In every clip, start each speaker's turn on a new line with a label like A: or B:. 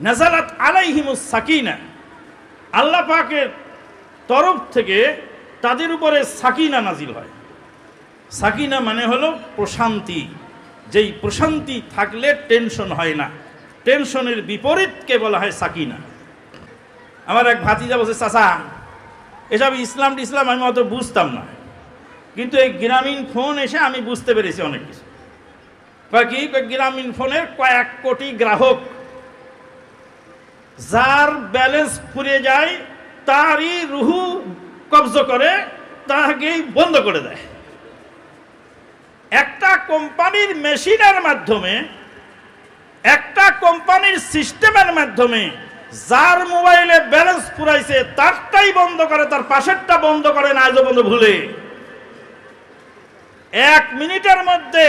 A: নাজালাত আলাইহিমুস সাকিনা। আল্লাহ পাকের তরফ থেকে তাদের উপরে সাকিনা নাজিল হয়। সাকিনা মানে হলো প্রশান্তি। যেই প্রশান্তি থাকলে টেনশন হয় না। টেনশনের বিপরীতকে বলা হয় সাকিনা। আমার এক ভাতিজা বসে চাচা, এসব ইসলাম ইসলাম আমি অত বুঝতাম না। কিন্তু এই গ্রামীণ ফোন এসে আমি বুঝতে পেরেছি অনেক কিছু। কি? গ্রামীণ ফোনের কয়েক কোটি গ্রাহক যার ব্যালেন্স ফুরিয়ে যায়, তারই রুহু কবজ করে, তাহাকেই বন্ধ করে দেয়। একটা কোম্পানির মেশিনের মাধ্যমে, একটা কোম্পানির সিস্টেমের মাধ্যমে যার মোবাইলে ব্যালেন্স ফুরাইছে, তারটাই বন্ধ করে, তার পাশেরটা বন্ধ করে, না আজও বন্ধ ভুলে। এক মিনিটের মধ্যে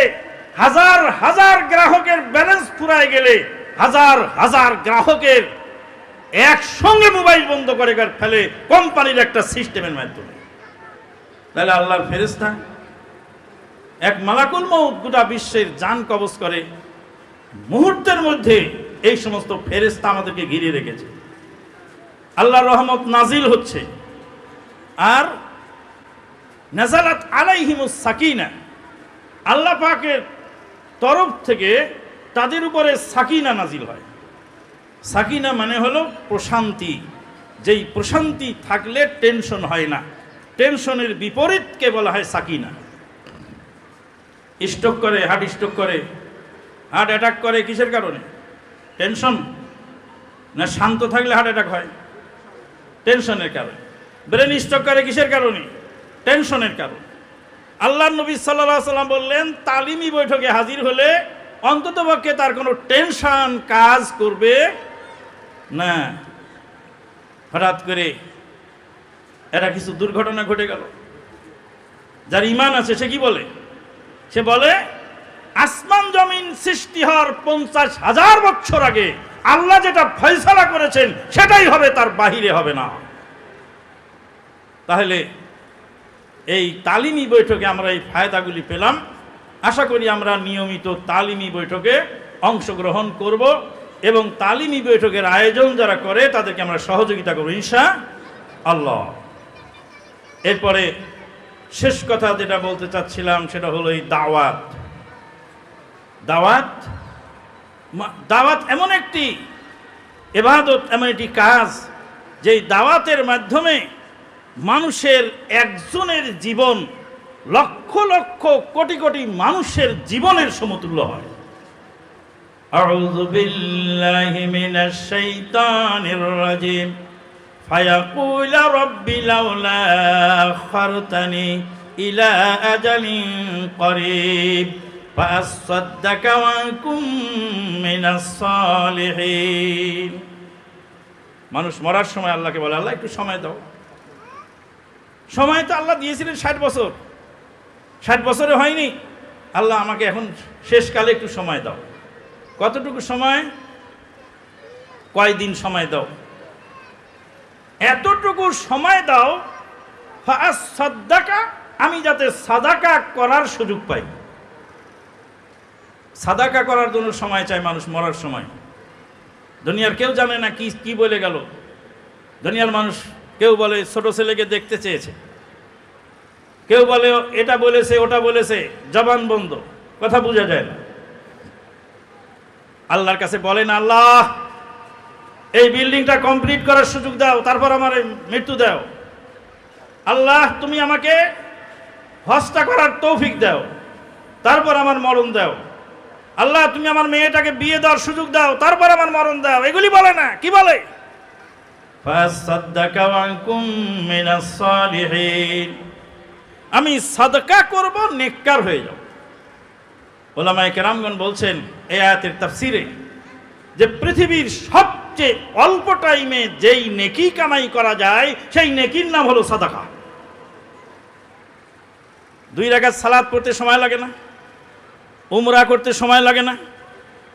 A: হাজার হাজার গ্রাহকের ব্যালেন্স ফুরায় গেলে, হাজার হাজার গ্রাহকের একসঙ্গে মোবাইল বন্ধ করে ফেলে কোম্পানির একটা সিস্টেমের মাধ্যমে। তাহলে আল্লাহর ফেরেস্তা এক মালাকুল গোটা বিশ্বের যান কবজ করে। মুহূর্তের মধ্যে এই সমস্ত ফেরেস্তা আমাদেরকে ঘিরে রেখেছে। আল্লাহর রহমত নাজিল হচ্ছে। আর নাজালাত আলাইহিমুস সাকিনা। আল্লাহ পাকের তরফ থেকে তাদের উপরে সাকিনা নাজিল হয়। সাকিনা মানে হলো প্রশান্তি। যেই প্রশান্তি থাকলে টেনশন হয় না। টেনশনের বিপরীতকে বলা হয় সাকিনা। স্ট্রোক করে, হার্ট স্ট্রোক করে, হার্ট অ্যাটাক করে কিসের কারণে? টেনশন? না শান্ত থাকলে হার্ট অ্যাটাক হয়? টেনশনের কারণে। ব্রেন স্ট্রোক করে কিসের কারণে? টেনশনের কারণে। আল্লাহ নবী সাল্লাহ সাল্লাম বললেন, তালিমি বৈঠকে হাজির হলে অন্ততপক্ষে তার কোনো টেনশন কাজ করবে না। হঠাৎ করে এটা কিছু দুর্ঘটনা ঘটে গেল। যার ইমান আছে, সে কি বলে? সে বলে, আসমান জমিন সৃষ্টি হওয়ার পঞ্চাশ হাজার বছর আগে আল্লাহ যেটা ফয়সালা করেছেন, সেটাই হবে, তার বাহিরে হবে না। তাহলে এই তালিমি বৈঠকে আমরা এই ফায়দাগুলি পেলাম। আশা করি আমরা নিয়মিত তালিমি বৈঠকে অংশগ্রহণ করব। এবং তালিমি বৈঠকের আয়োজন যারা করে, তাদেরকে আমরা সহযোগিতা করব, ইনশা আল্লাহ। এরপরে শেষ কথা যেটা বলতে চাচ্ছিলাম, সেটা হলো এই দাওয়াত। দাওয়াত দাওয়াত এমন একটি এবাদত, এমন একটি কাজ, যেই দাওয়াতের মাধ্যমে মানুষের একজনের জীবন লক্ষ লক্ষ কোটি কোটি মানুষের জীবনের সমতুল্য হয়। أعوذ بالله من الشيطان الرجيم فيقول رب لولا أخرتني إلى أجل قريب فأصدق وأكن من الصالحين মানুষ মরার সময় আল্লাহকে বলে আল্লাহ একটু সময় দাও সময় তো আল্লাহ দিয়েছিলেন ষাট বছর ষাট বছরে হয়নি আল্লাহ আমাকে এখন শেষকালে একটু সময় দাও কতটুকু সময়? কয়দিন সময় দাও? এতটুকু সময় দাও সাদাকা আমি যাতে সাদাকা করার সুযোগ পাই। সাদাকা করার জন্য সময় চায় মানুষ মরার সময়। দুনিয়ার কেউ জানে না কি কি বলে গেল। দুনিয়ার মানুষ কেউ বলে, ছোট ছেলেকে দেখতে চেয়েছে। কেউ বলে, এটা বলেছে, ওটা বলেছে। জবান বন্ধ। কথা বোঝা যায় না। আল্লাহর কাছে বলেন আল্লাহ এই বিল্ডিংটা কমপ্লিট করার সুযোগ দাও তারপর আমার মৃত্যু দাও। আল্লাহ তুমি আমাকে হস্তা করার তৌফিক দাও তারপর আমার মরণ দাও। আল্লাহ তুমি আমার মেয়েটাকে বিয়ে দেওয়ার সুযোগ দাও তারপর আমার মরণ দাও। এগুলি বলে না কি বলে? আমি সাদকা করব নেককার হয়ে যাও ওলামায়ে কেরামগণ বলছেন, এই আয়াতের তাফসিরে যে পৃথিবীর সবচেয়ে অল্প টাইমে যেই নেকি কামাই করা যায়, সেই নেকির নাম হলো সাদাকা। দুই রাকাত সালাদ পড়তে সময় লাগে না, উমরা করতে সময় লাগে না,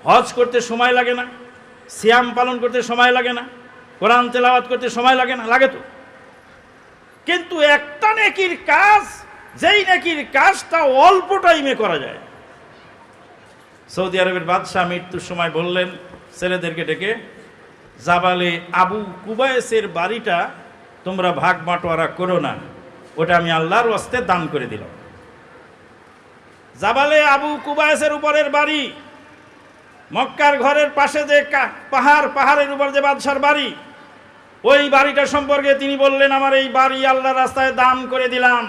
A: হজ করতে সময় লাগে না, সিয়াম পালন করতে সময় লাগে না, কোরআন তেলাওয়াত করতে সময় লাগে না, লাগে তো। কিন্তু একটা নেকির কাজ, যেই নেকির কাজটা অল্প টাইমে করা যায় সৌদি আরবের বাদশাহ মৃত্যুর সময় বললেন, ছেলেদেরকে ডেকে, জাবালে আবু কুবায়েসের বাড়িটা তোমরা ভাগ বাটোয়ারা করো না। ওটা আমি আল্লাহর ওয়াস্তে দান করে দিলাম। জাবালে আবু কুবায়েসের উপরের বাড়ি, মক্কার ঘরের পাশে যে পাহাড়, পাহাড়ের উপর যে বাদশার বাড়ি, ওই বাড়িটা সম্পর্কে তিনি বললেন, আমার এই বাড়ি আল্লাহ রাস্তায় দান করে দিলাম।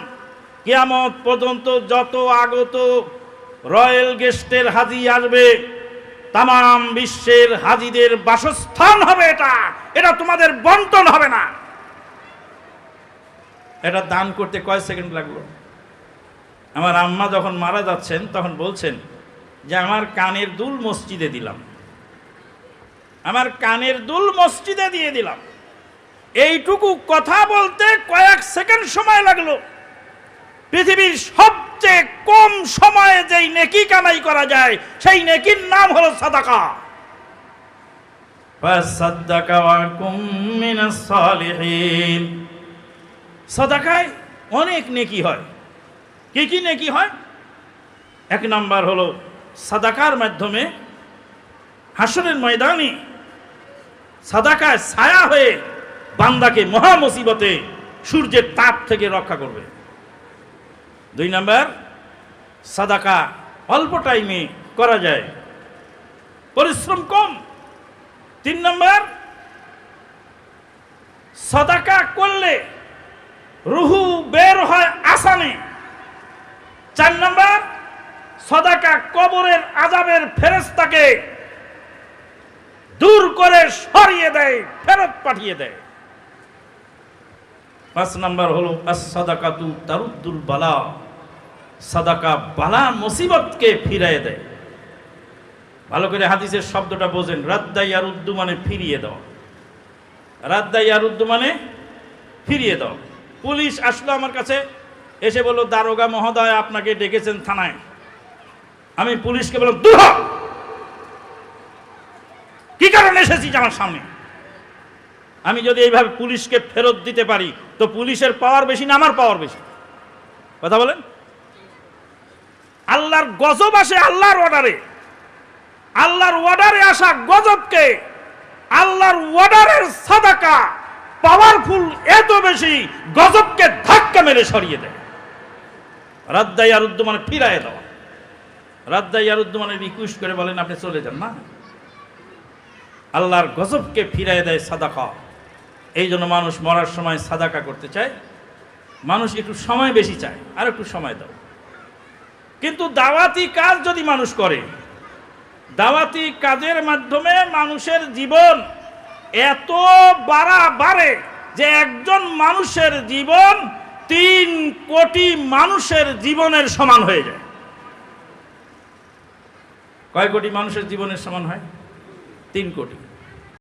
A: কিয়ামত পর্যন্ত যত আগত রয়্যাল গেস্টের হাজি আসবে। তাম বিশ্বের হাজিদের বাসস্থান হবে এটা। এটা তোমাদের বন্টন হবে না। এটা দান করতে কয় সেকেন্ড লাগল? আমার আম্মা যখন মারা যাচ্ছেন, তখন বলছেন যে, আমার কানের দুল মসজিদে দিলাম। আমার কানের দুল মসজিদে দিয়ে দিলাম। এইটুকু কথা বলতে কয়েক সেকেন্ড সময় লাগল। পৃথিবীর সবচেয়ে কম সময়ে যেই নেকি কামাই করা যায় সেই নেকির নাম হলো সাদাকা। সাদাকায় অনেক নেকি হয়। কি কি নেকি হয়? এক নাম্বার হলো সাদাকার মাধ্যমে হাসরের ময়দানে সাদাকায় ছায়া হয়ে বান্দাকে মহা মুসিবতে সূর্যের তাপ থেকে রক্ষা করবে। দুই নাম্বার, সাদাকা অল্প টাইমে করা যায়। পরিশ্রম কম। তিন নম্বর, সাদাকা করলে রুহু বের হয় আসানে। চার নম্বর, সদাকা কবরের আজাবের ফেরেস্তাকে দূর করে সরিয়ে দেয়, ফেরত পাঠিয়ে দেয়। পাঁচ নাম্বার হলো সাদাকাতু তারুদ্দুল বালা। সাদাকা বালা মুসিবতকে ফিরাই দেয়। ভালো করে হাদিসের শব্দটা বোঝেন। রাদ্দাই আর উদ্দু মানে ফিরিয়ে দাও রাদ্দাই আর উদ্দু মানে ফিরিয়ে দাও পুলিশ আসলো আমার কাছে, এসে বলল, দারোগা মহোদয়, আপনাকে ডেকেছেন থানায়। আমি পুলিশকে বললাম, দূর কি কারণে এসেছিস আমার সামনে? আমি যদি এইভাবে পুলিশকে ফেরত দিতে পারি, তো পুলিশের পাওয়ার বেশি না আমার পাওয়ার বেশি? কথা বলেন? আল্লাহর গজব আসে আল্লাহর অর্ডারে আল্লাহর অর্ডারে আসা গজবকে আল্লাহর অর্ডারের সাদাকা পাওয়ারফুল এত বেশি গজবকে ধাক্কা মেরে সরিয়ে দেয়। রাদ্দাই আর মানে ফিরায় দেওয়া। রাদ্দাই আর মানে রিকোয়েস্ট করে বলেন, আপনি চলে যান না আল্লাহর গজবকে ফিরায় দেয় সাদাকা। এই জন্য মানুষ মরার সময় সাদাকা করতে চায়। মানুষ একটু সময় বেশি চায় আর একটু সময় দাও। কিন্তু দাওয়াতি কাজ যদি মানুষ করে, দাওয়াতি কাজের মাধ্যমে মানুষের জীবন এত বাড়া বাড়ে যে একজন মানুষের জীবন তিন কোটি মানুষের জীবনের সমান হয়ে যায়। কয় কোটি মানুষের জীবনের সমান হয়? তিন কোটি।